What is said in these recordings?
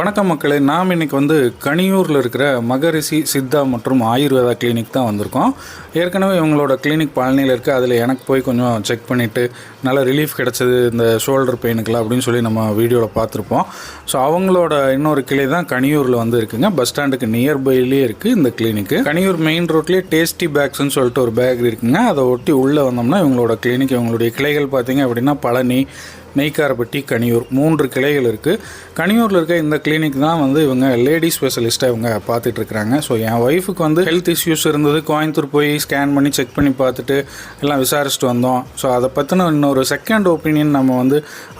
வணக்கம் மக்களே நாம் இன்னைக்கு வந்து கனியூரில் இருக்கிற மகரிஷி சித்தா மற்றும் ஆயுர்வேதா கிளினிக் தான் வந்திருக்கோம். ஏற்கனவே இவங்களோட கிளினிக் பழனியில் இருக்குது அதில் எனக்கு போய் கொஞ்சம் செக் பண்ணிவிட்டு நல்ல ரிலீஃப் கிடச்சது இந்த ஷோல்டர் பெயினுக்கெல்லாம் அப்படின்னு சொல்லி நம்ம வீடியோவில் பார்த்துருப்போம். ஸோ அவங்களோட இன்னொரு கிளை தான் கனியூரில் வந்து இருக்குங்க. பஸ் ஸ்டாண்டுக்கு நியர்பைலேயே இருக்குது இந்த கிளினிக்கு கனியூர் மெயின் ரோட்லேயே டேஸ்டி பேக்ஸ்ன்னு சொல்லிட்டு ஒரு பேக் இருக்குங்க. அதை ஒட்டி உள்ளே வந்தோம்னா இவங்களோட கிளினிக் இவங்களுடைய கிளைகள் பார்த்தீங்க அப்படின்னா பழனி நெய்க்காரப்பட்டி கனியூர். மூன்று கிளைகள் இருக்குது கனியூரில் இருக்க இந்த கிளினிக் தான் வந்து இவங்க லேடி ஸ்பெஷலிஸ்ட்டாக இவங்க பார்த்துட்டு இருக்கிறாங்க. ஸோ என் ஒய்ஃபுக்கு வந்து ஹெல்த் இஷ்யூஸ் இருந்தது. கோயம்புத்தூர் போய் ஸ்கேன் பண்ணி செக் பண்ணி பார்த்துட்டு எல்லாம் விசாரிச்சுட்டு வந்தோம். ஸோ அதை பற்றின இன்னொரு செகண்ட் ஒப்பீனியன் நம்ம வந்து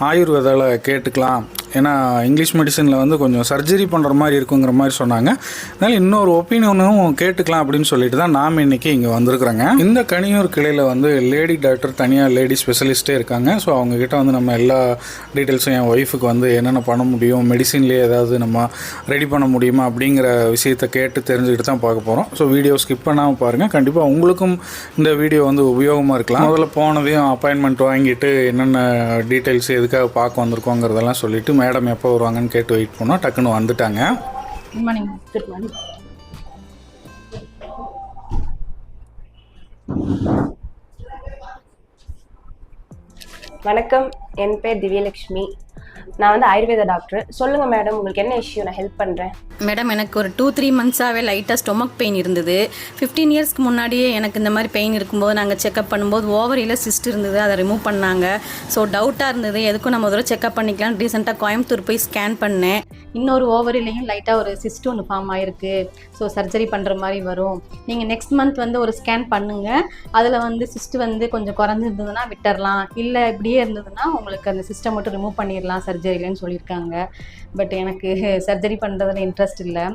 ஆயுர்வேதாவில் கேட்டுக்கலாம். ஏன்னா இங்கிலீஷ் மெடிசனில் வந்து கொஞ்சம் சர்ஜரி பண்ணுற மாதிரி இருக்குங்கிற மாதிரி சொன்னாங்க. அதனால் இன்னொரு ஒப்பீனியனும் கேட்டுக்கலாம் அப்படின்னு சொல்லிட்டு தான் நாம் இன்னைக்கு இங்கே வந்திருக்கிறோங்க. இந்த கனியூர் கிளையில் வந்து லேடி டாக்டர் தனியாக லேடி ஸ்பெஷலிஸ்ட்டே இருக்காங்க. ஸோ அவங்கக்கிட்ட வந்து நம்ம எல்லா டீட்டெயில்ஸும் என் ஒய்ஃபுக்கு வந்து என்னென்ன பண்ண முடியும் மெடிசின்லேயே ஏதாவது நம்ம ரெடி பண்ண முடியுமா அப்படிங்கிற விஷயத்தை கேட்டு தெரிஞ்சுக்கிட்டு தான் பார்க்க போகிறோம் ஸோ வீடியோ ஸ்கிப் பண்ணாமல் பாருங்கள் கண்டிப்பாக உங்களுக்கும் இந்த வீடியோ வந்து உபயோகமாக இருக்கலாம். முதல்ல போனதையும் அப்பாயின்மெண்ட் வாங்கிட்டு என்னென்ன டீட்டெயில்ஸ் எதுக்காக பார்க்க வந்திருக்கோங்கிறதெல்லாம் சொல்லிவிட்டு மேடம் எப்போ வருவாங்கன்னு கேட்டு வெயிட் பண்ணோம். டக்குன்னு வந்துட்டாங்க. குட் மார்னிங் குட் மார்னிங் வணக்கம். என் பேர் திவ்யலட்சுமி நான் வந்து ஆயுர்வேத டாக்டர். சொல்லுங்க மேடம் உங்களுக்கு என்ன இஷ்யூ நான் ஹெல்ப் பண்றேன். மேடம் எனக்கு ஒரு டூ த்ரீ மந்த்ஸாகவே லைட்டாக ஸ்டொமக் பெயின் இருந்தது. ஃபிஃப்டீன் இயர்ஸ்க்கு முன்னாடியே எனக்கு இந்த மாதிரி பெயின் இருக்கும்போது நாங்கள் செக்அப் பண்ணும்போது ஓவரியில் சிஸ்ட் இருந்தது அதை ரிமூவ் பண்ணாங்க. ஸோ டவுட்டாக இருந்தது எதுக்கும் நம்ம தூரம் செக்அப் பண்ணிக்கலாம் ரீசெண்டாக கோயம்புத்தூர் போய் ஸ்கேன் பண்ணேன். இன்னொரு ஓவரிலையும் லைட்டாக ஒரு சிஸ்ட் ஒன்று ஃபார்ம் ஆயிருக்கு. ஸோ சர்ஜரி பண்ணுற மாதிரி வரும். நீங்கள் நெக்ஸ்ட் மந்த் வந்து ஒரு ஸ்கேன் பண்ணுங்கள் அதில் வந்து சிஸ்ட் வந்து கொஞ்சம் குறைஞ்சிருந்ததுன்னா விட்டுறலாம். இல்லை இப்படியே இருந்ததுன்னா உங்களுக்கு அந்த சிஸ்டம் மட்டும் ரிமூவ் பண்ணிடலாம் சர்ஜரியிலன்னு சொல்லியிருக்காங்க. பட் எனக்கு சர்ஜரி பண்ணுறதுல இன்ட்ரெஸ்ட் இல்லை.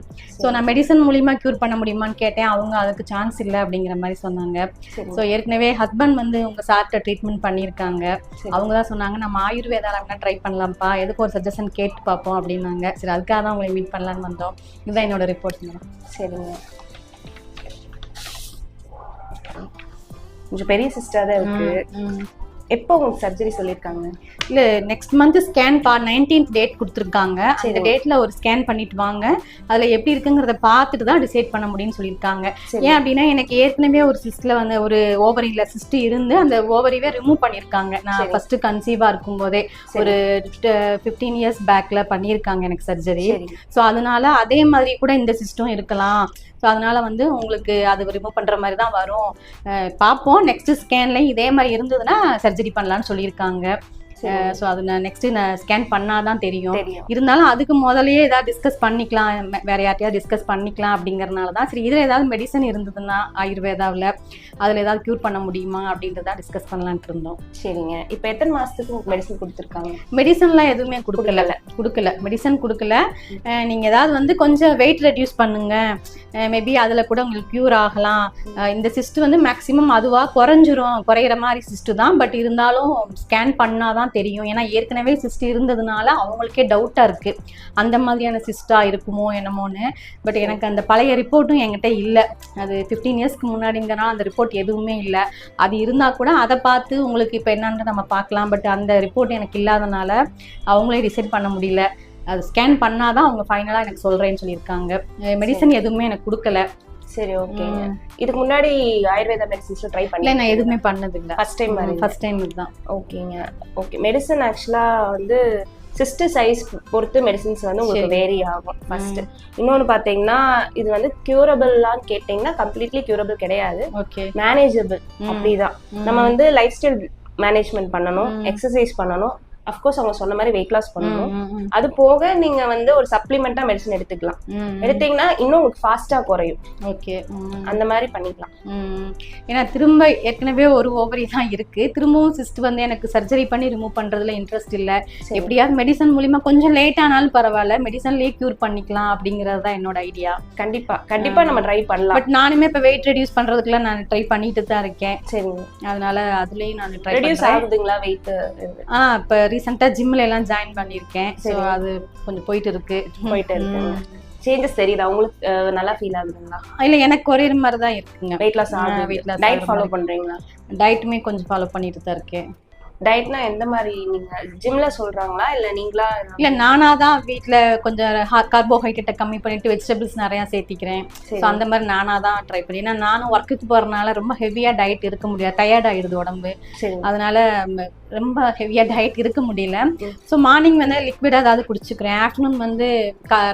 ஸோ நான் மெடிசன் மூலிமா க்யூர் பண்ண முடியுமான்னு கேட்டேன். அவங்க அதுக்கு சான்ஸ் இல்லை அப்படிங்கிற மாதிரி சொன்னாங்க. ஸோ ஏற்கனவே ஹஸ்பண்ட் வந்து உங்கள் சார்கிட்ட ட்ரீட்மெண்ட் பண்ணியிருக்காங்க. அவங்க தான் சொன்னாங்க நம்ம ஆயுர்வேதால வேணா ட்ரை பண்ணலாம்ப்பா. எதுக்கு ஒரு சஜஷன் கேட்டு பார்ப்போம் அப்படின்னாங்க. சரி அதுக்காக தான் உங்களை மீட் பண்ணலான்னு வந்தோம். இதுதான் என்னோட ரிப்போர்ட் மேடம். சரிங்க. கொஞ்சம் பெரிய சிஸ்டர் தான் இருக்கு. எப்போ உங்களுக்கு சர்ஜரி சொல்லியிருக்காங்க இல்ல நெக்ஸ்ட் மந்த் ஸ்கேன் பா நைன்டீன்த் டேட் கொடுத்துருக்காங்க. அந்த டேட்ல ஒரு ஸ்கேன் பண்ணிட்டு வாங்க. அதுல எப்படி இருக்குங்கிறத பார்த்துட்டு தான் டிசைட் பண்ண முடியும்னு சொல்லியிருக்காங்க. ஏன் அப்படின்னா எனக்கு ஏற்கனவே ஒரு சிஸ்ட்ல வந்து ஒரு ஓவரியில சிஸ்ட் இருந்து அந்த ஓவரிவே ரிமூவ் பண்ணியிருக்காங்க நான் சரி. ஃபர்ஸ்ட் கன்சீவா இருக்கும் போதே சரி. ஒரு ஃபிஃப்டீன் இயர்ஸ் பேக்ல பண்ணியிருக்காங்க எனக்கு சர்ஜரி சரி. ஸோ அதனால அதே மாதிரி கூட இந்த சிஸ்டம் இருக்கலாம். ஸோ அதனால வந்து உங்களுக்கு அது ரிமூவ் பண்ணுற மாதிரி தான் வரும் பார்ப்போம். நெக்ஸ்ட் ஸ்கேன்லையும் இதே மாதிரி இருந்ததுன்னா சர்ஜரி பண்ணலான்னு சொல்லியிருக்காங்க. ஸோ அது நான் நெக்ஸ்ட் நான் ஸ்கேன் பண்ணாதான் தெரியும். தெரியும். இருந்தாலும் அதுக்கு முதல்லயே ஏதாவது டிஸ்கஸ் பண்ணிக்கலாம். வேற யார்ட்டையாவது டிஸ்கஸ் பண்ணிக்கலாம் அப்படிங்கறதுனால தான் சரி இதில் ஏதாவது மெடிசன் இருந்ததுன்னா ஆயுர்வேதாவில் அதில் ஏதாவது க்யூர் பண்ண முடியுமா அப்படின்றத டிஸ்கஸ் பண்ணலான்ட்டு இருந்தோம். சரிங்க. இப்போ எத்தனை உங்களுக்கு மெடிசன் கொடுத்துருக்காங்க? மெடிசன்லாம் எதுவுமே கொடுக்கல. கொடுக்கல. மெடிசன் கொடுக்கல. அஹ் நீங்க ஏதாவது வந்து கொஞ்சம் வெயிட் ரெடியூஸ் பண்ணுங்க. மேபி அதுல கூட உங்களுக்கு க்யூர் ஆகலாம். இந்த சிஸ்ட் வந்து மேக்ஸிமம் அதுவா குறைஞ்சிரும். குறையிற மாதிரி சிஸ்ட் தான். பட் இருந்தாலும் ஸ்கேன் பண்ணாதான் தெரியும். ஏன்னா ஏற்கனவே சிஸ்ட் இருந்ததுனால அவங்களுக்கே டவுட்டா இருக்கு. அந்த மாதிரியான சிஸ்டா இருக்குமோ என்னமோன்னு. பட் எனக்கு அந்த பழைய ரிப்போர்ட்டும் என்கிட்ட இல்லை. அது ஃபிஃப்டீன் இயர்ஸ்க்கு முன்னாடிங்கிறனால அந்த ரிப்போர்ட் எதுவுமே இல்லை. அது இருந்தால் கூட அதை பார்த்து உங்களுக்கு இப்போ என்னன்னு நம்ம பார்க்கலாம். பட் அந்த ரிப்போர்ட் எனக்கு இல்லாதனால அவங்களே டிசைட் பண்ண முடியல. அது ஸ்கேன் பண்ணாதான் அவங்க ஃபைனலாக எனக்கு சொல்கிறேன்னு சொல்லியிருக்காங்க. மெடிசன் எதுவுமே எனக்கு கொடுக்கல. சரி ஓகேங்க இதுக்கு முன்னாடி ஆயுர்வேதா மெடிசின்ஸ் ட்ரை இல்லை பண்ணல நான் எதுவுமே பண்ணதில்லை. ஃபர்ஸ்ட் டைம் மாதிரி ஃபர்ஸ்ட் டைம் இதுதான். ஓகேங்க ஓகே மெடிசன் ஆக்சுவலா வந்து சிஸ்டர் சைஸ் பொறுத்து மெடிசின்ஸ் வந்து உங்களுக்கு. வேரி ஆகும் ஃபர்ஸ்ட் இன்னொன்னு பாத்தீங்கன்னா இது வந்து கியூரபிள்லான்னு கேட்டிங்கன்னா கம்ப்ளீட்லி கியூரபிள் கிடையாது. ஓகே மேனேஜபிள் அப்படிதான். நம்ம வந்து லைஃப் ஸ்டைல் மேனேஜ்மெண்ட் பண்ணணும் எக்ஸசைஸ் பண்ணணும். அஃப்கோர்ஸ் அவங்க சொன்ன மாதிரி வெயிட் லாஸ் பண்ணணும். அது போக நீங்க வந்து ஒரு சப்ளிமெண்டா மெடிசன் எடுத்துக்கலாம். எடுத்தீங்கன்னா இன்னும் உங்களுக்கு ஃபாஸ்டா குறையும். ஓகே அந்த மாதிரி பண்ணிக்கலாம். ஏன்னா திரும்ப ஏற்கனவே ஒரு ஓவரி தான் இருக்கு. திரும்பவும் சிஸ்ட் வந்து எனக்கு சர்ஜரி பண்ணி ரிமூவ் பண்றதுல இன்ட்ரெஸ்ட் இல்ல. சரி. எப்படியாவது மெடிசன் மூலியமா கொஞ்சம் லேட் ஆனாலும் பரவாயில்ல. மெடிசன்லயே கியூர் பண்ணிக்கலாம் அப்படிங்கறது தான் என்னோட ஐடியா கண்டிப்பா. கண்டிப்பா நம்ம ட்ரை பண்ணலாம். பட் நானுமே இப்ப வெயிட் ரெடியூஸ் பண்றதுக்குலாம் நான் ட்ரை பண்ணிட்டு தான் இருக்கேன். சரிங்க. அதனால அதுலயும் நான் ட்ரை ரெடியூஸ் ஆகுதுங்களா வெயிட் ஆ இப்ப ரீசெண்டா ஜிம்ல எல்லாம் ஜாயின் பண்ணிருக்கேன் ஸோ. அது கொஞ்சம் போயிட்டு இருக்கு போயிட்டு இருக்குங்க சேஞ்சஸ் தெரியுதா? உங்களுக்கு நல்லா ஃபீல் ஆகுதுங்களா? இல்ல எனக்கு குறையிற மாதிரி தான் இருக்குங்க வெயிட் லாஸ் ஆகுது. weight loss diet follow. பண்றீங்களா? டயட்டுமே கொஞ்சம் ஃபாலோ பண்ணிட்டு தான் இருக்கேன். டயட்னா எந்த மாதிரி நீங்க ஜிம்ல சொல்றாங்களா? இல்ல நீங்களா இல்ல நானா தான் வீட்ல கொஞ்சம் கார்போஹைட்ரேட்டை கம்மி பண்ணிட்டு வெஜிடபிள்ஸ் நிறைய சேர்த்திக்கிறேன். சரி. ஸோ அந்த மாதிரி நானா தான் ட்ரை பண்ணி ஏன்னா நானும் ஒர்க்குக்கு போறதுனால ரொம்ப ஹெவியா டயட் இருக்க முடியாது. டயர்ட் ஆயிடுது உடம்பு. சரி. அதனால ரொம்ப ஹெவியா டயட் இருக்க முடியல. ஸோ மார்னிங் வந்து லிக்விடா ஏதாவது குடிச்சுக்கிறேன். ஆஃப்டர்நூன் வந்து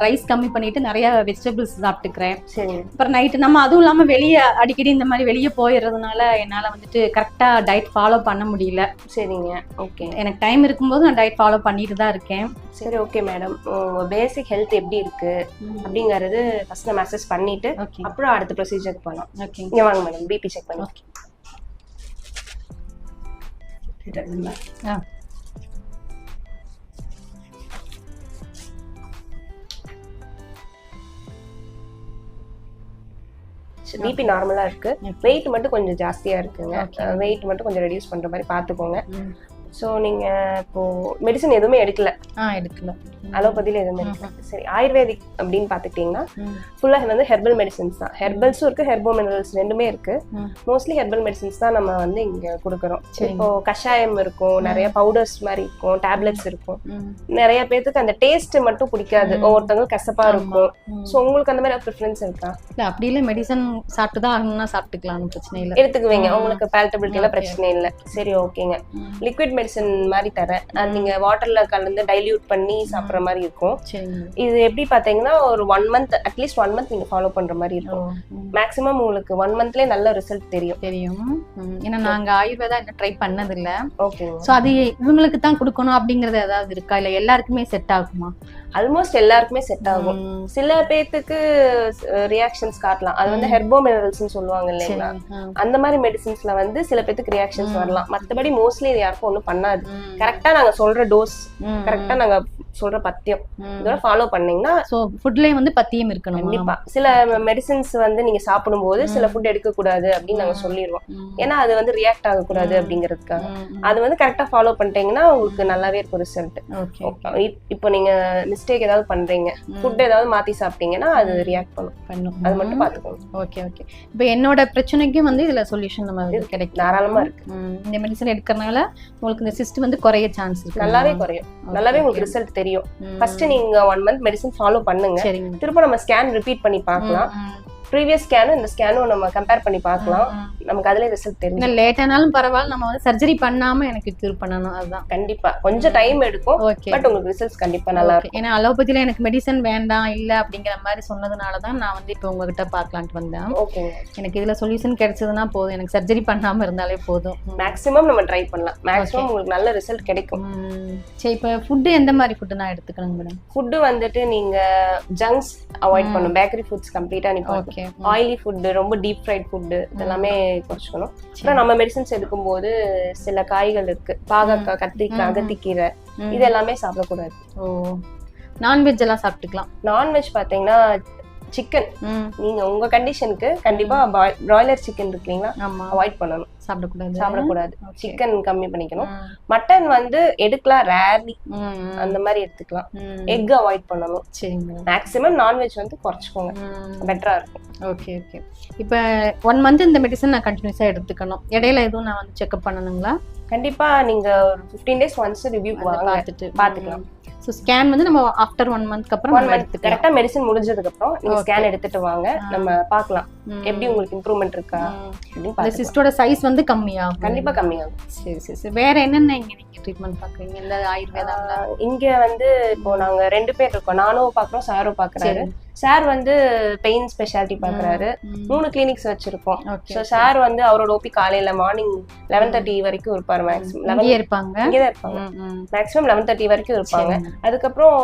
ரைஸ் கம்மி பண்ணிட்டு நிறைய வெஜிடபிள்ஸ் சாப்பிட்டுக்கிறேன். சரி. அப்புறம் நைட்டு நம்ம அதுவும் இல்லாம வெளியே அடிக்கடி இந்த மாதிரி வெளியே போயிடுறதுனால என்னால வந்துட்டு கரெக்டா டயட் ஃபாலோ பண்ண முடியல. சரிங்க ஓகே எனக்கு டைம் இருக்கும்போது நான் டயட் ஃபாலோ பண்ணிட்டு தான் இருக்கேன். சரி ஓகே மேடம் பேசிக் ஹெல்த் எப்படி இருக்கு? அப்படிங்கறது ஃபர்ஸ்ட் நம்ம அசஸ் பண்ணிட்டு அப்புறம் அடுத்த ப்ரொசீஜருக்கு போகலாம் ஓகே இங்க வாங்க மேடம் பிபி செக் பண்ணி ஓகே ஆ. பிபி நார்மலா இருக்கு. வெயிட் மட்டும் கொஞ்சம் ஜாஸ்தியா இருக்குங்க. வெயிட் மட்டும் கொஞ்சம் ரெடியூஸ் பண்ற மாதிரி பாத்துக்கோங்க. ஸோ நீங்க இப்போ மெடிசன் எதுவுமே எடுக்கல. ஆ எடுக்கல. அலோபதியில எதுவுமே எடுக்கல. சரி ஆயுர்வேதிக் அப்படின்னு பாத்துக்கிட்டீங்கன்னா ம். ஃபுல்லாக வந்து ஹெர்பல் மெடிசன்ஸ் தான். ஹெர்பல்ஸும் இருக்கு ஹெர்போ மினரல்ஸ் ரெண்டுமே இருக்கு. ம். மோஸ்ட்லி ஹெர்பல் மெடிசன்ஸ் தான் நம்ம வந்து இங்க கொடுக்குறோம். சரிங்க. இப்போ கஷாயம் இருக்கும் நிறைய பவுடர்ஸ் மாதிரி இருக்கும் டேப்லெட்ஸ் இருக்கும். நிறைய பேத்துக்கு அந்த டேஸ்ட் மட்டும் பிடிக்காது. ஒவ்வொருத்தவங்க கசப்பா இருக்கும். ஸோ உங்களுக்கு அந்த மாதிரி ப்ரிஃபரன்ஸ் இருக்கா? இல்ல அப்படி இல்ல மெடிசன் சாப்பிட்டு தான் ஆகணும்னா சாப்பிட்டுக்கலாம் பிரச்சனை இல்ல. எடுத்துக்குவீங்க. உங்களுக்கு பேல்டபிலிட்டி எல்லாம் Okay. பிரச்சனை இல்லை. சரி ஓகேங்க. லிக்விட் மெடிசன் மாதிரி தரேன். அது நீங்க வாட்டர்ல கலந்து டைல்யூட் பண்ணி சாப்பிடுற மாதிரி இருக்கும். இது எப்படி பாத்தீங்கன்னா ஒரு one month at least one month நீங்க ஃபாலோ பண்ற மாதிரி இருக்கும். மேக்ஸிமம் உங்களுக்கு ஒன் மந்த்லயே நல்ல ரிசல்ட் தெரியும். தெரியும். ஏன்னா நாங்க ஆயுர்வேதா இன்னும் ட்ரை பண்ணது இல்ல ஓகேங்க சோ அது இவங்களுக்கு தான் கொடுக்கணும் அப்படிங்கறது ஏதாவது இருக்கா? இல்ல எல்லாருக்குமே செட் ஆகுமா? ஆல்மோஸ்ட் எல்லாருக்குமே செட் ஆகும். சில பேத்துக்கு ரியாக்ஷன்ஸ் காட்டலாம். அது வந்து ஹெர்போ மினரல்ஸ்னு சொல்லுவாங்க இல்லைங்களா. அந்த மாதிரி மெடிசின்ஸ்ல வந்து சில பேத்துக்கு ரியாக்ஷன்ஸ் வரலாம். மத்தபடி மோஸ்ட்லி இது யாருக்கும் ஒன்றும் பண்ணாது. கரெக்டா நாங்க சொல்ற டோஸ். கரெக்டா நாங்க சொல்ற பத்தியம். இதோட ஃபாலோ பண்ணீங்கன்னா சோ ஃபுட்லயே வந்து பத்தியம் இருக்கணும்? கண்டிப்பா. சில மெடிசின்ஸ் வந்து நீங்க சாப்பிடும்போது சில ஃபுட் எடுக்க கூடாது அப்படின்னு நாங்க சொல்லிடுவோம் ஏன்னா அது வந்து ரியாக்ட் ஆகக்கூடாது அப்படிங்கிறதுக்காக. அது வந்து கரெக்டா ஃபாலோ பண்ணிட்டீங்கன்னா உங்களுக்கு நல்லாவே இருக்கும் ரிசல்ட் ஓகே இப்போ நீங்க மிஸ்டேக் ஏதாவது பண்றீங்க. ஃபுட் ஏதாவது மாத்தி சாப்பிட்டீங்கன்னா அது ரியாக்ட் பண்ணும். பண்ணும். அது மட்டும் பாத்துக்கோங்க ஓகே ஓகே. இப்போ என்னோட பிரச்சனைக்கும் வந்து இதுல சொல்யூஷன் நம்ம வந்து கிடைக்கும். தாராளமா இருக்கு. இந்த மெடிசன் எடுக்கறனால உங்களுக்கு இந்த சிஸ்ட் வந்து குறைய சான்ஸ் இருக்கு. நல்லாவே குறையும். நல்லாவே உங்களுக்கு ரிசல்ட் தெரியும். ஃபர்ஸ்ட் நீங்க ஒன் மந்த் மெடிசன் ஃபாலோ பண்ணுங்க. திரும்ப நம்ம ஸ்கேன் ரிப்பீட் பண்ணி பார்க்கலாம். ப்ரீவியஸ் ஸ்கேனும் இந்த ஸ்கேனும் நம்ம கம்பேர் பண்ணி பார்க்கலாம். நமக்கு அதுல ரிசல்ட் தெரியும் லேட் ஆனாலும் பரவாயில்ல நம்ம வந்து சர்ஜரி பண்ணாம எனக்கு கியூர் பண்ணணும் அதுதான் கண்டிப்பா. கொஞ்சம் டைம் எடுக்கும் ஓகே பட் உங்களுக்கு ரிசல்ட்ஸ் கண்டிப்பா நல்லா இருக்கும். ஏன்னா அலோபதியில எனக்கு மெடிசன் வேண்டாம் இல்ல அப்படிங்கிற மாதிரி சொன்னதுனால தான் நான் வந்து இப்போ உங்ககிட்ட பார்க்கலான்ட்டு வந்தேன். ஓகேங்க எனக்கு இதுல சொல்யூஷன் கிடைச்சதுன்னா போதும். எனக்கு சர்ஜரி பண்ணாம இருந்தாலே போதும். மேக்ஸிமம் நம்ம ட்ரை பண்ணலாம். மேக்ஸிமம் உங்களுக்கு நல்ல ரிசல்ட் கிடைக்கும். சரி இப்போ ஃபுட்டு எந்த மாதிரி ஃபுட்டு நான் எடுத்துக்கணும் மேடம் ஃபுட்டு வந்துட்டு நீங்க ஜங்க்ஸ் அவாய்ட் பண்ணும் பேக்கரி ஃபுட்ஸ் கம்ப்ளீட்டா நீங்க ஓகே ஆயிலி ஃபுட்டு ரொம்ப டீப் ஃப்ரைட் ஃபுட்டு இதெல்லாமே குறைச்சிக்கணும் அப்புறம் நம்ம மெடிசன்ஸ் எடுக்கும்போது சில காய்கள் இருக்கு. பாகக்காய் கத்திரிக்காய் அகத்திக்கீரை இது எல்லாமே சாப்பிடக்கூடாது. ஓ. நான்வெஜ் எல்லாம் சாப்பிட்டுக்கலாம். நான்வெஜ் பாத்தீங்கன்னா சிக்கன் நீங்க உங்க கண்டிஷனுக்கு கண்டிப்பா பிராய்லர் சிக்கன் இருக்கு இல்லைங்களா? ஆமா. அவாய்ட் பண்ணணும். சாப்பிடக்கூடாது. சாப்பிடக்கூடாது. சிக்கன் கம்மி பண்ணிக்கணும். மட்டன் வந்து எடுக்கலாம் ரேர்லி. அந்த மாதிரி எடுத்துக்கலாம். எக் அவாய்ட் பண்ணணும். சரிங்க மேக்ஸிமம் நான்வெஜ் வந்து குறைச்சிக்கோங்க. பெட்டரா இருக்கும். Okay okay. இப்போ ஒன் மந்த் இந்த மெடிசன் நான் கண்டினியூஸாக எடுத்துக்கணும். இடையில எதுவும் நான் வந்து செக்அப் பண்ணணுங்களா? கண்டிப்பா நீங்க ஒரு ஃபிஃப்டீன் டேஸ் ஒன்ஸ் ரிவ்யூ பார்த்துட்டு. பாத்துக்கலாம் ஸோ ஸ்கேன் வந்து நம்ம ஆஃப்டர் ஒன் மந்த்க்கு அப்புறம் ஒன் நம்ம எடுத்துக்கலாம் கரெக்டா மெடிசன் முடிஞ்சதுக்கு அப்புறம் நீங்க Okay. ஸ்கேன் எடுத்துட்டு வாங்க நம்ம பார்க்கலாம். எப்படி உங்களுக்கு இம்ப்ரூவ்மெண்ட் இருக்கா? இந்த. சிஸ்டோட சைஸ் வந்து கம்மியாகும். கண்டிப்பா கம்மியாகும். சரி சரி சரி. வேற என்னென்ன இங்க நீங்க ட்ரீட்மெண்ட் பாக்குறீங்க இந்த ஆயுர்வேதால ஆஹ் இங்க வந்து இப்போ நாங்க ரெண்டு பேர் இருக்கோம். நானும் பாக்குறோம் சாரும் பாக்குறாரு சரி. வந்து பெயின் ஸ்பெஷாலிட்டி பாக்குறாரு. மூணு கிளினிக்ஸ் வச்சிருக்கோம். ஸோ சார் வந்து அவரோட ஓபி காலையில மார்னிங் லெவன் தேர்ட்டி வரைக்கும் இருப்பாரு மேக்ஸிமம் லெவன் இருப்பாங்க? இங்கே தான் இருப்பாங்க. மேக்ஸிமம் லெவன் தேர்ட்டி வரைக்கும் இருப்பாங்க. அதுக்கப்புறம்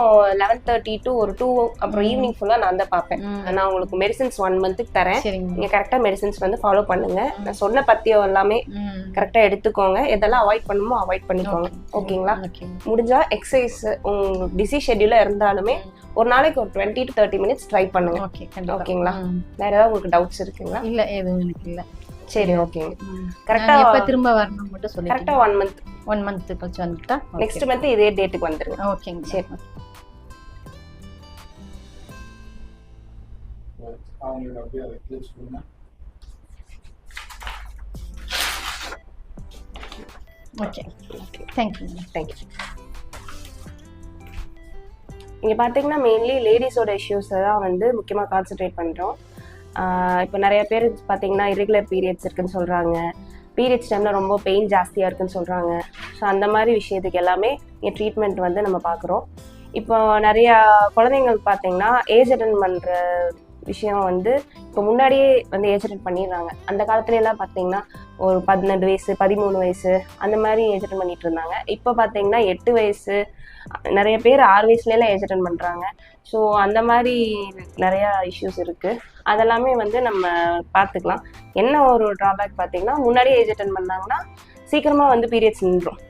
லெவன் தேர்ட்டி டு ஒரு டூ அப்புறம் ஈவினிங் ஃபுல்லா நான் தான் பார்ப்பேன். ம். நான் உங்களுக்கு மெடிசின்ஸ் ஒன் மந்த்துக்கு தரேன். சரிங்க. நீங்க கரெக்டா மெடிசின்ஸ் வந்து ஃபாலோ பண்ணுங்க. நான் சொன்ன பத்தியம் எல்லாமே ம். கரெக்டா எடுத்துக்கோங்க. எதெல்லாம் அவாய்ட் பண்ணுமோ அவாய்ட் பண்ணிக்கோங்க. ஓகேங்களா? ஓகே முடிஞ்சா எக்ஸசைஸ் உங்களுக்கு பிஸி ஷெட்யூல இருந்தாலுமே ஒரு நாளைக்கு ஒரு twenty to thirty minutes try பண்ணுங்க. ஓகே ஓகேங்களா. வேற ஏதாவது உங்களுக்கு டவுட்ஸ் இருக்குங்களா? இல்ல எதுவும் எனக்கு இல்ல. சரி ஓகேங்க. கரெக்டா எப்ப திரும்ப வரணும் மட்டும் சொல்லிட்டீங்க. கரெக்டா ஒன் மந்த் ஒன் மந்த் கழிச்சு வந்துட்டா நெக்ஸ்ட் மந்த் இதே டேட்டுக்கு வந்துருங்க. ஓகேங்க சரி. அவங்களுக்கு அப்படியே அதை கிளிச் பண்ணுங்க ஓகே தேங்க்யூ தேங்க்யூ இங்கே பார்த்தீங்கன்னா மெயின்லி லேடிஸோட இஷ்யூஸை தான் வந்து முக்கியமாக கான்சென்ட்ரேட் பண்ணுறோம் இப்போ நிறைய பேர் பார்த்தீங்கன்னா irregular பீரியட்ஸ் இருக்குன்னு சொல்கிறாங்க பீரியட்ஸ் டைமில் ரொம்ப பெயின் ஜாஸ்தியாக இருக்குன்னு சொல்கிறாங்க ஸோ அந்த மாதிரி விஷயத்துக்கு எல்லாமே இங்கே ட்ரீட்மெண்ட் வந்து நம்ம பார்க்குறோம் இப்போ நிறையா குழந்தைங்களுக்கு பார்த்தீங்கன்னா ஏஜ் அட்டன் பண்ணுற விஷயம் வந்து இப்போ முன்னாடியே வந்து ஏஜ் அட்டன் பண்ணிடுறாங்க. அந்த காலத்துல எல்லாம் பார்த்தீங்கன்னா ஒரு பதினெட்டு வயசு பதிமூணு வயசு அந்த மாதிரி ஏஜ் அட்டன் பண்ணிட்டு இருந்தாங்க. இப்போ பார்த்தீங்கன்னா எட்டு வயசு நிறைய பேர் ஆறு வயசுலலாம் ஏஜ் அட்டன் பண்ணுறாங்க ஸோ அந்த மாதிரி நிறையா இஷ்யூஸ் இருக்குது அதெல்லாமே வந்து நம்ம பார்த்துக்கலாம் என்ன ஒரு ட்ராபேக் பார்த்தீங்கன்னா முன்னாடியே ஏஜ் அட்டன் பண்ணாங்கன்னா சீக்கிரமாக வந்து பீரியட்ஸ் நின்றும்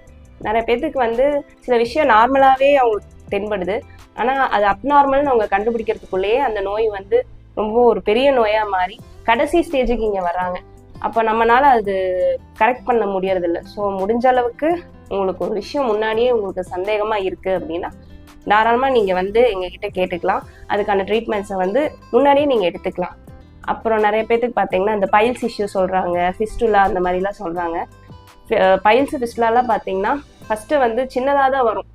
நிறைய பேர்த்துக்கு வந்து சில விஷயம் நார்மலாகவே அவங்களுக்கு தென்படுது. ஆனால் அது அப்நார்மல்னு அவங்க கண்டுபிடிக்கிறதுக்குள்ளேயே அந்த நோய் வந்து ரொம்ப ஒரு பெரிய நோயாக மாறி கடைசி ஸ்டேஜுக்கு இங்கே வர்றாங்க. அப்போ நம்மனால அது கரெக்ட் பண்ண முடியறதில்ல. ஸோ முடிஞ்ச அளவுக்கு உங்களுக்கு ஒரு விஷயம் முன்னாடியே உங்களுக்கு சந்தேகமாக இருக்குது அப்படின்னா தாராளமாக நீங்கள் வந்து எங்ககிட்ட கேட்டுக்கலாம். அதுக்கான ட்ரீட்மெண்ட்ஸை வந்து முன்னாடியே நீங்கள் எடுத்துக்கலாம். அப்புறம் நிறைய பேர்த்துக்கு பார்த்தீங்கன்னா இந்த பைல்ஸ் இஷ்யூ சொல்கிறாங்க ஃபிஸ்டுலா அந்த மாதிரிலாம் சொல்கிறாங்க பைல்ஸ் ஃபிஸ்டுலாலாம் பார்த்தீங்கன்னா ஃபஸ்ட்டு வந்து சின்னதாக தான் வரும்.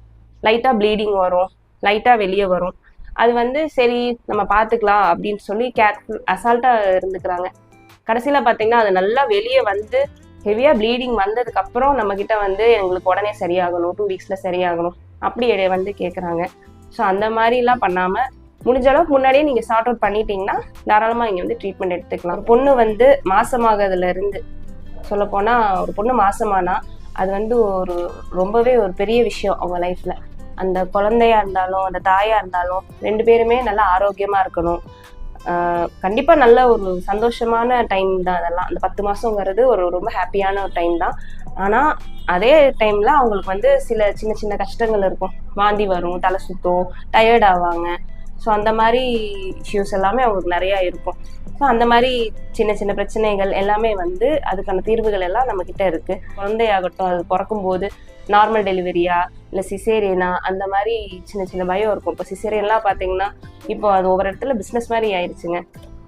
லைட்டாக ப்ளீடிங் வரும். லைட்டாக வெளியே வரும். அது வந்து சரி நம்ம பார்த்துக்கலாம் அப்படின்னு சொல்லி கேர்ஃபுல் அசால்ட்டாக இருந்துக்கிறாங்க. கடைசியில் பார்த்தீங்கன்னா அது நல்லா வெளியே வந்து ஹெவியாக ப்ளீடிங் வந்ததுக்கப்புறம் நம்மக்கிட்ட வந்து எங்களுக்கு உடனே சரியாகணும் டூ வீக்ஸில் சரியாகணும் அப்படி வந்து கேட்குறாங்க ஸோ அந்த மாதிரிலாம் பண்ணாமல் முடிஞ்ச அளவுக்கு முன்னாடியே நீங்கள் சார்ட் அவுட் பண்ணிட்டீங்கன்னா தாராளமாக இங்கே வந்து ட்ரீட்மெண்ட் எடுத்துக்கலாம். பொண்ணு வந்து மாசமாகதுல இருந்து சொல்லப்போனால் ஒரு பொண்ணு மாசமானா அது வந்து ஒரு ரொம்பவே ஒரு பெரிய விஷயம் அவங்க லைஃப்பில் அந்த குழந்தையா இருந்தாலும் அந்த தாயா இருந்தாலும் ரெண்டு பேருமே நல்லா ஆரோக்கியமாக இருக்கணும். கண்டிப்பாக கண்டிப்பா நல்ல ஒரு சந்தோஷமான டைம் தான் அதெல்லாம். அந்த பத்து மாசங்கிறது ஒரு ரொம்ப ஹாப்பியான ஒரு டைம் தான். ஆனா அதே டைம்ல அவங்களுக்கு வந்து சில சின்ன சின்ன கஷ்டங்கள் இருக்கும். வாந்தி வரும் தலை சுத்தும் டயர்ட் ஆவாங்க. ஸோ அந்த மாதிரி இஷ்யூஸ் எல்லாமே அவங்களுக்கு நிறையா இருக்கும். ஸோ அந்த மாதிரி சின்ன சின்ன பிரச்சனைகள் எல்லாமே வந்து அதுக்கான தீர்வுகள் எல்லாம் நம்மக்கிட்ட இருக்குது குழந்தையாகட்டும் அது பிறக்கும்போது நார்மல் டெலிவரியா இல்லை சிசேரியனா அந்த மாதிரி சின்ன சின்ன பயம் இருக்கும். இப்போ சிசேரியன்லாம் பார்த்தீங்கன்னா இப்போ அது ஒவ்வொரு இடத்துல பிஸ்னஸ் மாதிரி ஆயிடுச்சுங்க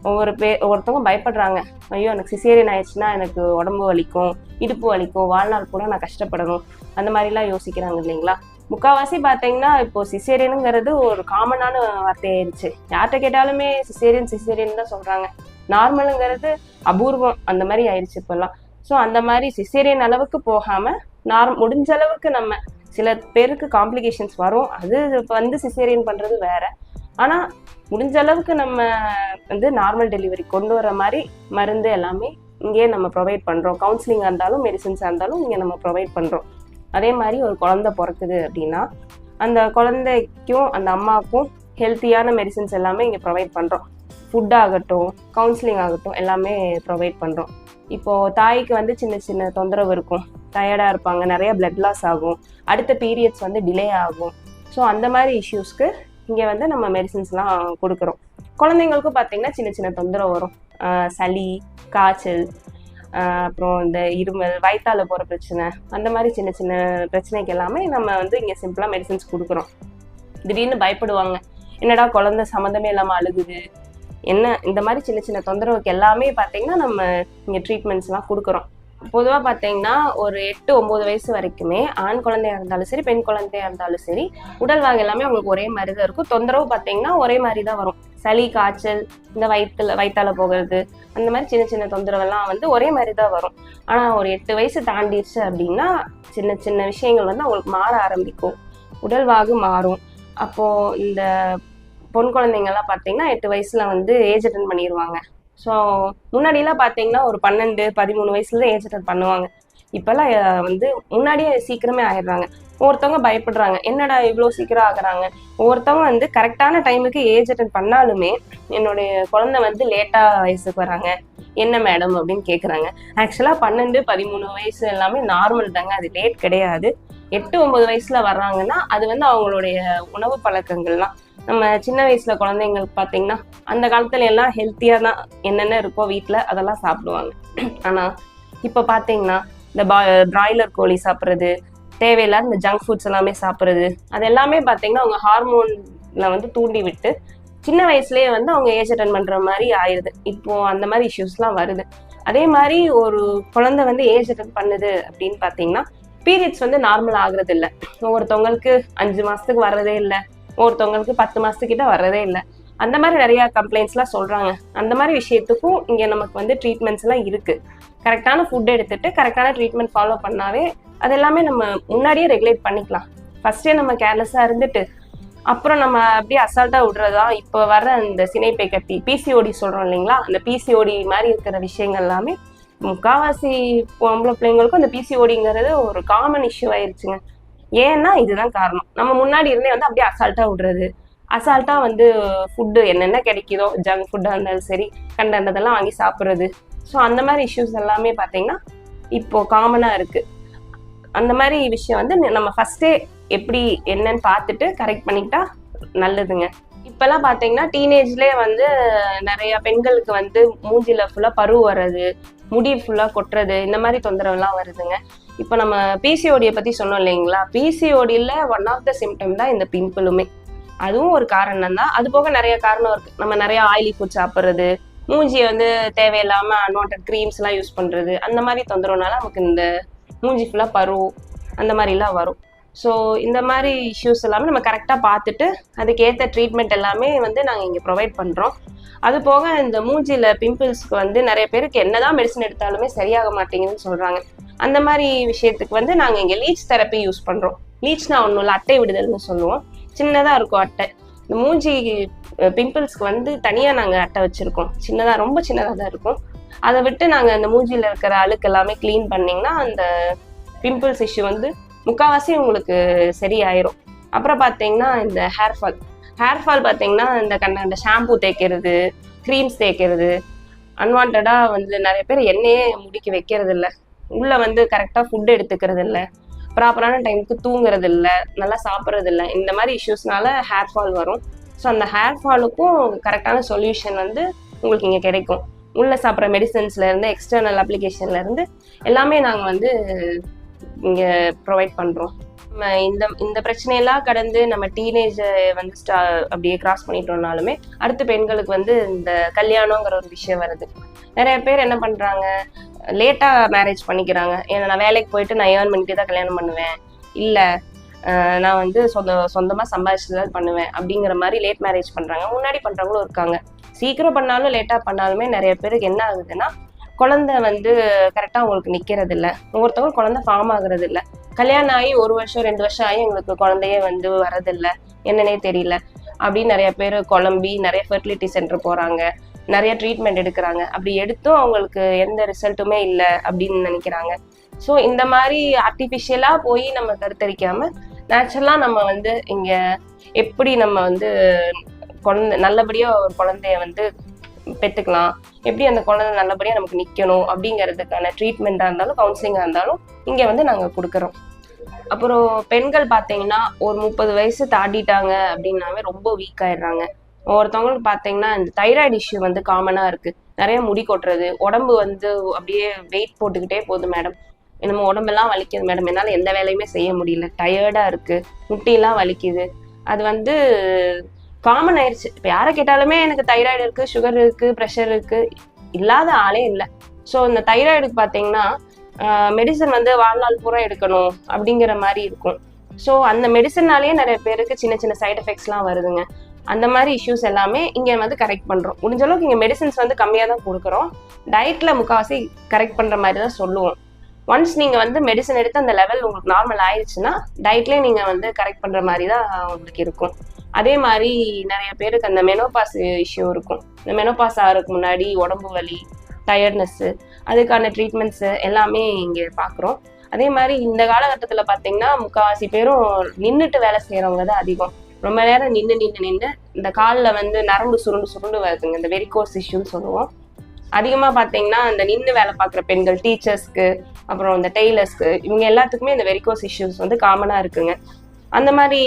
ஒவ்வொரு பே ஒவ்வொருத்தவங்க பயப்படுறாங்க. ஐயோ எனக்கு சிசேரியன் ஆயிடுச்சுன்னா எனக்கு உடம்பு வலிக்கும் இடுப்பு வலிக்கும் வாழ்நாள் கூட நான் கஷ்டப்படணும். அந்த மாதிரிலாம் யோசிக்கிறாங்க இல்லைங்களா? முக்கால்வாசி பார்த்தீங்கன்னா இப்போ சிசேரியனுங்கிறது ஒரு காமனான வார்த்தையாயிருச்சு யார்கிட்ட கேட்டாலுமே சிசேரியன் சிசேரியன் தான் சொல்கிறாங்க நார்மலுங்கிறது அபூர்வம். அந்த மாதிரி ஆயிடுச்சு இப்போல்லாம். ஸோ அந்த மாதிரி சிசேரியன் அளவுக்கு போகாமல் நார் முடிஞ்ச அளவுக்கு நம்ம சில பேருக்கு காம்ப்ளிகேஷன்ஸ் வரும். அது வந்து சிசேரியன் பண்ணுறது வேற. ஆனால் முடிஞ்ச அளவுக்கு நம்ம வந்து நார்மல் டெலிவரி கொண்டு வர மாதிரி மருந்து எல்லாமே இங்கேயே நம்ம ப்ரொவைட் பண்ணுறோம் கவுன்சிலிங்காக இருந்தாலும் மெடிசின்ஸாக இருந்தாலும் இங்கே நம்ம ப்ரொவைட் பண்ணுறோம் அதே மாதிரி ஒரு குழந்தை பிறக்குது அப்படின்னா அந்த குழந்தைக்கும் அந்த அம்மாவுக்கும் ஹெல்த்தியான மெடிசின்ஸ் எல்லாமே இங்கே ப்ரொவைட் பண்ணுறோம் ஃபுட் ஆகட்டும் கவுன்சிலிங் ஆகட்டும் எல்லாமே ப்ரொவைட் பண்ணுறோம் இப்போது தாய்க்கு வந்து சின்ன சின்ன தொந்தரவு இருக்கும். டயர்டாக இருப்பாங்க நிறைய பிளட் லாஸ் ஆகும். அடுத்த பீரியட்ஸ் வந்து டிலே ஆகும். ஸோ அந்த மாதிரி இஷ்யூஸ்க்கு இங்கே வந்து நம்ம மெடிசின்ஸ்லாம் கொடுக்குறோம். குழந்தைங்களுக்கும் பார்த்தீங்கன்னா சின்ன சின்ன தொந்தரவு வரும். சளி காய்ச்சல் அப்புறம் இந்த இருமல் வயித்தால போகிற பிரச்சனை அந்த மாதிரி சின்ன சின்ன பிரச்சனைக்கு எல்லாமே நம்ம வந்து இங்கே சிம்பிளாக மெடிசன்ஸ் கொடுக்குறோம். திடீர்னு பயப்படுவாங்க. என்னடா குழந்தை சம்மந்தமே இல்லாமல் அழுகுது? என்ன? இந்த மாதிரி சின்ன சின்ன தொந்தரவுக்கு எல்லாமே பார்த்தீங்கன்னா நம்ம இங்கே ட்ரீட்மெண்ட்ஸ்லாம் கொடுக்குறோம். பொதுவாக பார்த்தீங்கன்னா ஒரு எட்டு ஒம்பது வயசு வரைக்குமே ஆண் குழந்தையா இருந்தாலும் சரி பெண் குழந்தையா இருந்தாலும் சரி உடல் வாங்க எல்லாமே அவங்களுக்கு ஒரே மாதிரி தான் இருக்கும். தொந்தரவு பார்த்தீங்கன்னா ஒரே மாதிரி தான் வரும். சளி காய்ச்சல் இந்த வயிற்றுல வயிற்றால போகிறது அந்த மாதிரி சின்ன சின்ன தொந்தரவெல்லாம் வந்து ஒரே மாதிரி தான் வரும். ஆனால் ஒரு எட்டு வயசு தாண்டிடுச்சு அப்படின்னா சின்ன சின்ன விஷயங்கள் வந்து அவங்களுக்கு மாற ஆரம்பிக்கும். உடல் வாகு மாறும். அப்போது இந்த பொன் குழந்தைங்கள்லாம் பார்த்தீங்கன்னா எட்டு வயசில் வந்து ஏஜ் அட்டன் பண்ணிடுவாங்க ஸோ முன்னாடிலாம் பார்த்தீங்கன்னா ஒரு பன்னெண்டு பதிமூணு வயசுல தான் ஏஜ் அட்டன் பண்ணுவாங்க. இப்போல்லாம் வந்து முன்னாடியே சீக்கிரமே ஆயிடுறாங்க. ஒவ்வொருத்தவங்க பயப்படுறாங்க. என்னடா இவ்வளோ சீக்கிரம் ஆகுறாங்க? ஒவ்வொருத்தவங்க வந்து கரெக்டான டைமுக்கு ஏஜ் அட்டன் பண்ணாலுமே என்னுடைய குழந்தை வந்து லேட்டாக வயசுக்கு வராங்க. என்ன மேடம் அப்படின்னு கேட்குறாங்க ஆக்சுவலாக பன்னெண்டு பதிமூணு வயசு எல்லாமே நார்மல் தாங்க. அது லேட் கிடையாது. எட்டு ஒம்பது வயசுல வர்றாங்கன்னா அது வந்து அவங்களுடைய உணவு பழக்கங்கள்லாம். நம்ம சின்ன வயசுல குழந்தைங்களுக்கு பார்த்தீங்கன்னா அந்த காலத்துல எல்லாம் ஹெல்த்தியாக தான் என்னென்ன இருக்கோ வீட்டில் அதெல்லாம் சாப்பிடுவாங்க. ஆனால் இப்போ பார்த்தீங்கன்னா இந்த பிராய்லர் கோழி சாப்பிட்றது தேவையில்லாத இந்த ஜங்க் ஃபுட்ஸ் எல்லாமே சாப்பிட்றது அது எல்லாமே பார்த்தீங்கன்னா அவங்க ஹார்மோனில் வந்து தூண்டி விட்டு சின்ன வயசுலேயே வந்து அவங்க ஏஜ் அட்டன் பண்ணுற மாதிரி ஆயிடுது இப்போ அந்த மாதிரி இஷ்யூஸ்லாம் வருது. அதே மாதிரி ஒரு குழந்தை வந்து ஏஜ் அட்டன் பண்ணுது அப்படின்னு பார்த்தீங்கன்னா பீரியட்ஸ் வந்து நார்மல் ஆகுறது இல்லை. ஒவ்வொருத்தவங்களுக்கு அஞ்சு மாதத்துக்கு வர்றதே இல்லை. ஒருத்தவங்களுக்கு பத்து மாசத்துக்கிட்ட வர்றதே இல்லை. அந்த மாதிரி நிறைய கம்ப்ளைண்ட்ஸ்லாம் சொல்றாங்க. அந்த மாதிரி விஷயத்துக்கும் இங்க நமக்கு வந்து ட்ரீட்மெண்ட்ஸ் எல்லாம் இருக்கு. கரெக்டான ஃபுட் எடுத்துட்டு கரெக்டான ட்ரீட்மெண்ட் ஃபாலோ பண்ணாவே அது எல்லாமே நம்ம முன்னாடியே ரெகுலேட் பண்ணிக்கலாம். ஃபர்ஸ்டே நம்ம கேர்லெஸ்ஸா இருந்துட்டு அப்புறம் நம்ம அப்படியே அசால்ட்டா விடுறதா? இப்போ வர இந்த சினைப்பை கட்டி பிசிஓடி சொல்றோம் இல்லைங்களா? அந்த பிசிஓடி மாதிரி இருக்கிற விஷயங்கள் எல்லாமே முக்காவாசி பொம்பளை பிள்ளைங்களுக்கும் அந்த பிசிஓடிங்கிறது ஒரு காமன் இஷ்யூ ஆயிருச்சுங்க. ஏன்னா இதுதான் காரணம். நம்ம முன்னாடி இருந்தே வந்து அப்படியே அசால்ட்டா விடுறது. அசால்ட்டா வந்து ஃபுட்டு என்னென்ன கிடைக்குதோ ஜங்க் ஃபுட்டாக இருந்தாலும் சரி கண்டதெல்லாம் வாங்கி சாப்பிட்றது. ஸோ அந்த மாதிரி இஷ்யூஸ் எல்லாமே பார்த்தீங்கன்னா இப்போ காமனாக இருக்கு. அந்த மாதிரி விஷயம் வந்து நம்ம ஃபர்ஸ்டே எப்படி என்னன்னு பார்த்துட்டு கரெக்ட் பண்ணிக்கிட்டா நல்லதுங்க. இப்பெல்லாம் பார்த்தீங்கன்னா டீனேஜ்லேயே வந்து நிறைய பெண்களுக்கு வந்து மூஞ்சில ஃபுல்லாக பருவு வர்றது முடி ஃபுல்லாக கொட்டுறது இந்த மாதிரி தொந்தரவுலாம் வருதுங்க. இப்போ நம்ம பிசிஓடியை பற்றி சொன்னோம் இல்லைங்களா? பிசிஓடியில் ஒன் ஆஃப் த சிம்டம் தான் இந்த பிம்பிளுமே. அதுவும் ஒரு காரணம் தான் அது போக நிறைய காரணம் இருக்கு. நம்ம நிறைய ஆயிலி ஃபுட் சாப்பிட்றது மூஞ்சியை வந்து தேவையில்லாமல் அன்வான்ட் க்ரீம்ஸ் எல்லாம் யூஸ் பண்ணுறது அந்த மாதிரி தொந்தரவுனால நமக்கு இந்த மூஞ்சி ஃபுல்லாக பரு அந்த மாதிரிலாம் வரும். ஸோ இந்த மாதிரி இஷ்யூஸ் எல்லாமே நம்ம கரெக்டாக பார்த்துட்டு அதுக்கேற்ற ட்ரீட்மெண்ட் எல்லாமே வந்து நாங்கள் இங்கே ப்ரொவைட் பண்ணுறோம் அது போக இந்த மூஞ்சியில் பிம்பிள்ஸ்க்கு வந்து நிறைய பேருக்கு என்னதான் மெடிசன் எடுத்தாலுமே சரியாக மாட்டேங்குதுன்னு சொல்கிறாங்க அந்த மாதிரி விஷயத்துக்கு வந்து நாங்கள் இங்கே லீச் தெரப்பி யூஸ் பண்ணுறோம் லீச்னா ஒன்றும் இல்லை அட்டை விடுதல்னு சொல்லுவோம். சின்னதாக இருக்கும் அட்டை. இந்த மூஞ்சி பிம்பிள்ஸ்க்கு வந்து தனியாக நாங்கள் அட்டை வச்சுருக்கோம். சின்னதாக ரொம்ப சின்னதாக தான் இருக்கும். அதை விட்டு நாங்கள் அந்த மூஞ்சியில் இருக்கிற அழுக்கு எல்லாமே க்ளீன் பண்ணிங்கன்னா அந்த பிம்பிள்ஸ் இஷ்யூ வந்து முக்கால்வாசி உங்களுக்கு சரியாயிரும். அப்புறம் பார்த்தீங்கன்னா இந்த ஹேர் ஃபால் ஹேர் ஃபால் பார்த்தீங்கன்னா இந்த கண்ண இந்த ஷாம்பு தேய்க்கிறது க்ரீம்ஸ் தேய்க்கிறது அன்வான்டாக வந்து நிறைய பேர் எண்ணெயே முடிக்க வைக்கிறது இல்லை உள்ளே வந்து கரெக்டாக ஃபுட் எடுத்துக்கிறது இல்லை ப்ராப்பரான டைமுக்கு தூங்குறது இல்லை நல்லா சாப்பிட்றது இல்லை இந்த மாதிரி இஷ்யூஸ்னால ஹேர் ஃபால் வரும். ஸோ அந்த ஹேர் ஃபாலுக்கும் கரெக்டான சொல்யூஷன் வந்து உங்களுக்கு இங்கே கிடைக்கும். உள்ளே சாப்பிட்ற மெடிசன்ஸ்லேருந்து எக்ஸ்டர்னல் அப்ளிகேஷன்லேருந்து எல்லாமே நாங்கள் வந்து இங்கே ப்ரொவைட் பண்ணுறோம் நம்ம இந்த இந்த பிரச்சனையெல்லாம் கடந்து நம்ம டீனேஜை வந்து ஸ்டா அப்படியே கிராஸ் பண்ணிட்டோம்னாலுமே அடுத்து பெண்களுக்கு வந்து இந்த கல்யாணங்கிற ஒரு விஷயம் வருது. நிறைய பேர் என்ன பண்ணுறாங்க லேட்டாக மேரேஜ் பண்ணிக்கிறாங்க. ஏன்னா நான் வேலைக்கு போயிட்டு நான் ஏர்ன் பண்ணிட்டு தான் கல்யாணம் பண்ணுவேன். இல்லை நான் வந்து சொந்த சொந்தமாக சம்பாதிச்சு தான் பண்ணுவேன் அப்படிங்கிற மாதிரி லேட் மேரேஜ் பண்ணுறாங்க முன்னாடி பண்ணுறவங்களும் இருக்காங்க. சீக்கிரம் பண்ணாலும் லேட்டாக பண்ணாலுமே நிறைய பேருக்கு என்ன ஆகுதுன்னா குழந்தை வந்து கரெக்டாக உங்களுக்கு நிற்கிறது இல்லை ஒவ்வொருத்தவங்க குழந்தை ஃபார்ம் ஆகுறது இல்லை கல்யாணம் ஆகி ஒரு வருஷம் ரெண்டு வருஷம் ஆகி எங்களுக்கு குழந்தையே வந்து வரதில்லை என்னன்னே தெரியல. அப்படின்னு நிறைய பேர் குழம்பி நிறைய ஃபெர்டிலிட்டி சென்டர் போகிறாங்க நிறைய ட்ரீட்மெண்ட் எடுக்கிறாங்க. அப்படி எடுத்தும் அவங்களுக்கு எந்த ரிசல்ட்டுமே இல்லை அப்படின்னு நினைக்கிறாங்க. ஸோ இந்த மாதிரி ஆர்டிஃபிஷியலாக போய் நம்ம கருத்தரிக்காமல் நேச்சுரலாக நம்ம வந்து இங்கே எப்படி நம்ம வந்து குழந்தை நல்லபடியாக ஒரு குழந்தைய வந்து பெற்றுக்கலாம். எப்படி அந்த குழந்தை நல்லபடியாக நமக்கு நிற்கணும் அப்படிங்கிறதுக்கான ட்ரீட்மெண்ட்டாக இருந்தாலும் கவுன்சிலிங்காக இருந்தாலும் இங்கே வந்து நாங்கள் கொடுக்குறோம். அப்புறம் பெண்கள் பார்த்தீங்கன்னா ஒரு முப்பது வயசு தாண்டிட்டாங்க அப்படின்னாவே ரொம்ப வீக் ஆயிடுறாங்க. ஒவ்வொருத்தவங்களுக்கு பார்த்தீங்கன்னா இந்த தைராய்டு இஷ்யூ வந்து காமனாக இருக்குது நிறைய முடி கொட்டுறது உடம்பு வந்து அப்படியே வெயிட் போட்டுக்கிட்டே போகுது மேடம் நம்ம உடம்பெல்லாம் வலிக்குது மேடம் என்னால் எந்த வேலையுமே செய்ய முடியல. டயர்டாக இருக்குது முட்டியெல்லாம் வலிக்குது. அது வந்து காமன் ஆயிடுச்சு இப்போ யாரை கேட்டாலுமே எனக்கு தைராய்டு இருக்கு சுகர் இருக்கு ப்ரெஷர் இருக்கு. இல்லாத ஆளே இல்லை. ஸோ இந்த தைராய்டுக்கு பார்த்தீங்கன்னா மெடிசன் வந்து வாழ்நாள் பூரா எடுக்கணும் அப்படிங்கிற மாதிரி இருக்கும். ஸோ அந்த மெடிசன்னாலேயே நிறைய பேருக்கு சின்ன சின்ன சைட் எஃபெக்ட்ஸ்லாம் வருதுங்க. அந்த மாதிரி இஷ்யூஸ் எல்லாமே இங்கே வந்து கரெக்ட் பண்ணுறோம் முடிஞ்ச அளவுக்கு இங்கே மெடிசன்ஸ் வந்து கம்மியாக தான் கொடுக்குறோம். டயட்டில் முக்கால்வாசி கரெக்ட் பண்ணுற மாதிரி தான் சொல்லுவோம். ஒன்ஸ் நீங்கள் வந்து மெடிசன் எடுத்து அந்த லெவல் உங்களுக்கு நார்மல் ஆயிடுச்சுன்னா டயட்லேயே நீங்கள் வந்து கரெக்ட் பண்ணுற மாதிரி தான் உங்களுக்கு இருக்கும். அதே மாதிரி நிறைய பேருக்கு அந்த மெனோபாஸ் இஷ்யூ இருக்கும். இந்த மெனோபாஸ் ஆகிறதுக்கு முன்னாடி உடம்பு வலி டயர்ட்னஸ்ஸு அதுக்கான ட்ரீட்மெண்ட்ஸு எல்லாமே இங்கே பார்க்குறோம் அதே மாதிரி இந்த காலகட்டத்தில் பார்த்தீங்கன்னா முக்கால்வாசி பேரும் நின்றுட்டு வேலை செய்கிறவங்க தான் அதிகம். ரொம்ப நேரம் நின்று நின்று நின்று இந்த காலில் வந்து நரம்பு சுருண்டு சுருண்டு வருதுங்க. இந்த வெரிகோஸ் இஷ்யூன்னு சொல்லுவோம். அதிகமாக பார்த்தீங்கன்னா இந்த நின்று வேலை பார்க்குற பெண்கள் டீச்சர்ஸ்க்கு அப்புறம் இந்த டெய்லர்ஸ்க்கு இவங்க எல்லாத்துக்குமே இந்த வெரிகோஸ் இஷ்யூஸ் வந்து காமனாக இருக்குங்க. அந்த மாதிரி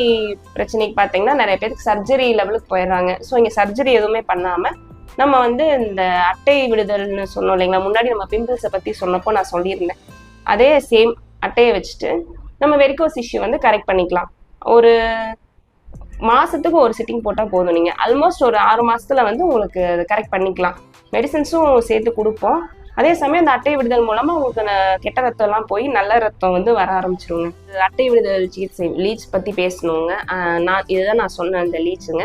பிரச்சனைக்கு பார்த்தீங்கன்னா நிறைய பேருக்கு சர்ஜரி லெவலுக்கு போயிடுறாங்க. ஸோ இங்கே சர்ஜரி எதுவுமே பண்ணாமல் நம்ம வந்து இந்த அட்டை விடுதல்னு சொன்னோம் இல்லைங்களா? முன்னாடி நம்ம பிம்பிள்ஸை பற்றி சொன்னப்போ நான் சொல்லியிருந்தேன். அதே சேம் அட்டையை வச்சுட்டு நம்ம வெரிகோஸ் இஷ்யூ வந்து கரெக்ட் பண்ணிக்கலாம். ஒரு மாதத்துக்கு ஒரு சிட்டிங் போட்டால் போதும் நீங்கள் ஆல்மோஸ்ட் ஒரு ஆறு மாதத்தில் வந்து உங்களுக்கு அதை கரெக்ட் பண்ணிக்கலாம். மெடிசன்ஸும் சேர்த்து கொடுப்போம். அதே சமயம் அந்த அட்டை விடுதல் மூலமா உங்களுக்கு கெட்ட ரத்தம் எல்லாம் போய் நல்ல ரத்தம் வந்து வர ஆரம்பிச்சிருங்க. அட்டை விடுதல் சிகிச்சை லீச் பத்தி பேசணுங்க. நான் இதுதான் நான் சொன்னேன் அந்த லீச்சுங்க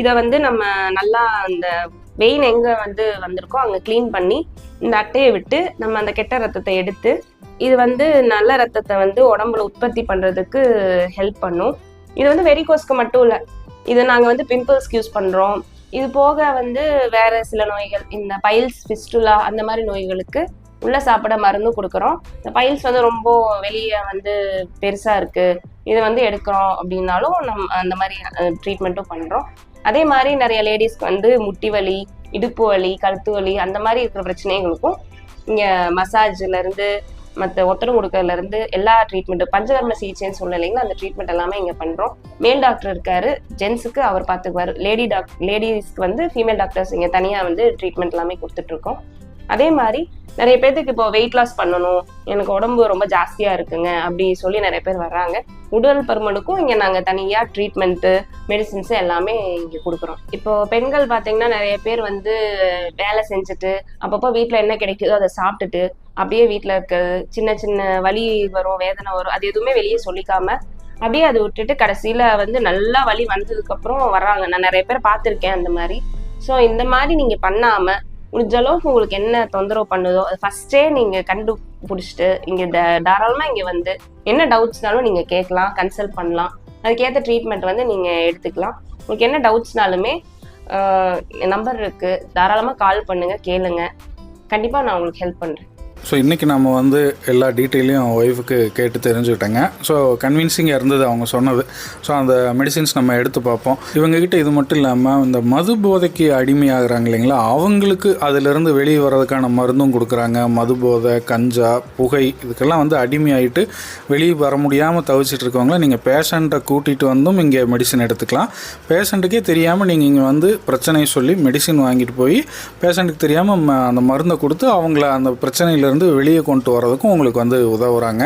இதை வந்து நம்ம நல்லா அந்த வெயின் எங்க வந்து வந்திருக்கோ அங்க க்ளீன் பண்ணி இந்த அட்டையை விட்டு நம்ம அந்த கெட்ட ரத்தத்தை எடுத்து இது வந்து நல்ல ரத்தத்தை வந்து உடம்புல உற்பத்தி பண்றதுக்கு ஹெல்ப் பண்ணும். இது வந்து வெரிகோஸ்க்கு மட்டும் இல்லை இது நாங்கள் வந்து பிம்பிள்ஸ்க்கு யூஸ் பண்ணுறோம் இது போக வந்து வேற சில நோய்கள் இந்த பைல்ஸ் ஃபிஸ்டுலா அந்த மாதிரி நோய்களுக்கு உள்ள சாப்பிட மருந்தும் கொடுக்குறோம். இந்த பைல்ஸ் வந்து ரொம்ப வெளியே வந்து பெருசாக இருக்குது இதை வந்து எடுக்கிறோம் அப்படின்னாலும் நம் அந்த மாதிரி ட்ரீட்மெண்ட்டும் பண்ணுறோம் அதே மாதிரி நிறைய லேடிஸ்க்கு வந்து முட்டி வலி இடுப்பு வலி கழுத்து வலி அந்த மாதிரி இருக்கிற பிரச்சனைகளுக்கும் இங்கே மசாஜ்லேருந்து மற்ற ஒத்தடம் கொடுக்கறதுல இருந்து எல்லா ட்ரீட்மெண்ட்டும் பஞ்சகர்ம சிகிச்சைன்னு சொன்னேன் இல்லைங்களா அந்த ட்ரீட்மெண்ட் எல்லாமே இங்கே பண்ணுறோம் மேல் டாக்டர் இருக்காரு ஜென்ஸுக்கு அவர் பார்த்துக்குவார் லேடி டாக் லேடிஸ்க்கு வந்து ஃபீமேல் டாக்டர்ஸ் இங்கே தனியாக வந்து ட்ரீட்மெண்ட் எல்லாமே கொடுத்துட்ருக்கோம் அதே மாதிரி நிறைய பேர்த்துக்கு இப்போ வெயிட் லாஸ் பண்ணணும் எனக்கு உடம்பு ரொம்ப ஜாஸ்தியாக இருக்குங்க அப்படி சொல்லி நிறைய பேர் வர்றாங்க. உடல் பருமனுக்கும் இங்கே நாங்கள் தனியாக ட்ரீட்மெண்ட்டு மெடிசின்ஸு எல்லாமே இங்கே கொடுக்குறோம். இப்போ பெண்கள் பார்த்தீங்கன்னா நிறைய பேர் வந்து வேலை செஞ்சுட்டு அப்பப்போ வீட்டில் என்ன கிடைக்குதோ அதை சாப்பிட்டுட்டு அப்படியே வீட்டில் இருக்கிறது சின்ன சின்ன வலி வரும் வேதனை வரும் அது எதுவுமே வெளியே சொல்லிக்காம அப்படியே அதை விட்டுட்டு கடைசியில் வந்து நல்லா வலி வந்ததுக்கப்புறம் வராங்க வர்றாங்க. நான் நிறைய பேர் பார்த்துருக்கேன் அந்த மாதிரி. ஸோ இந்த மாதிரி நீங்கள் பண்ணாமல் முடிஞ்ச அளவுக்கு உங்களுக்கு என்ன தொந்தரவு பண்ணுதோ அது ஃபஸ்ட்டே நீங்கள் கண்டுபிடிச்சிட்டு இங்கே த- தாராளமாக இங்கே வந்து என்ன டவுட்ஸ்னாலும் நீங்கள் கேட்கலாம் கன்சல்ட் பண்ணலாம். அதுக்கேற்ற ட்ரீட்மெண்ட் வந்து நீங்கள் எடுத்துக்கலாம். உங்களுக்கு என்ன டவுட்ஸ்னாலுமே நம்பர் இருக்குது தாராளமாக கால் பண்ணுங்கள் கேளுங்க. கண்டிப்பாக நான் உங்களுக்கு ஹெல்ப் பண்ணுறேன் ஸோ இன்றைக்கி நம்ம வந்து எல்லா டீட்டெயிலையும் ஒய்ஃபுக்கு கேட்டு தெரிஞ்சுக்கிட்டேங்க. ஸோ கன்வின்சிங்காக இருந்தது அவங்க சொன்னது. ஸோ அந்த மெடிசின்ஸ் நம்ம எடுத்து பார்ப்போம். இவங்ககிட்ட இது மட்டும் இல்லாமல் இந்த மது போதைக்கு அடிமையாகிறாங்க இல்லைங்களா? அவங்களுக்கு அதிலிருந்து வெளியே வர்றதுக்கான மருந்தும் கொடுக்குறாங்க. மது போதை கஞ்சா புகை இதுக்கெல்லாம் வந்து அடிமையாயிட்டு வெளியே வர முடியாமல் தவிச்சிட்டு இருக்கவங்கள நீங்கள் பேஷண்ட்டை கூட்டிகிட்டு வந்தும் இங்கே மெடிசின் எடுத்துக்கலாம். பேஷண்ட்டுக்கே தெரியாமல் நீங்கள் இங்கே வந்து பிரச்சனையை சொல்லி மெடிசின் வாங்கிட்டு போய் பேஷண்ட்டுக்கு தெரியாமல் அந்த மருந்தை கொடுத்து அவங்கள அந்த பிரச்சனையில் இருந்து வெளியே கொண்டு வரதுக்கும் உங்களுக்கு வந்து உதவுறாங்க.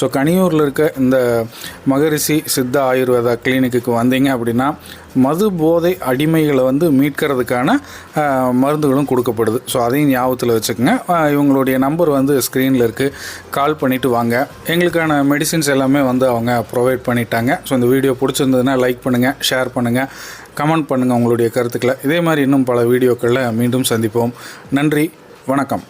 ஸோ கனியூரில் இருக்க இந்த மகரிஷி சித்தா ஆயுர்வேதா கிளினிக்கு வந்தீங்க அப்படின்னா மது போதை அடிமைகளை வந்து மீட்கிறதுக்கான மருந்துகளும் கொடுக்கப்படுது. ஸோ அதையும் ஞாபகத்தில் வச்சுக்கோங்க. இவங்களுடைய நம்பர் வந்து ஸ்க்ரீனில் இருக்குது கால் பண்ணிவிட்டு வாங்க. எங்களுக்கான மெடிசின்ஸ் எல்லாமே வந்து அவங்க ப்ரொவைட் பண்ணிட்டாங்க. ஸோ இந்த வீடியோ பிடிச்சிருந்ததுன்னா லைக் பண்ணுங்கள் ஷேர் பண்ணுங்கள் கமெண்ட் பண்ணுங்கள் உங்களுடைய கருத்துக்களை. இதே மாதிரி இன்னும் பல வீடியோக்களில் மீண்டும் சந்திப்போம். நன்றி வணக்கம்.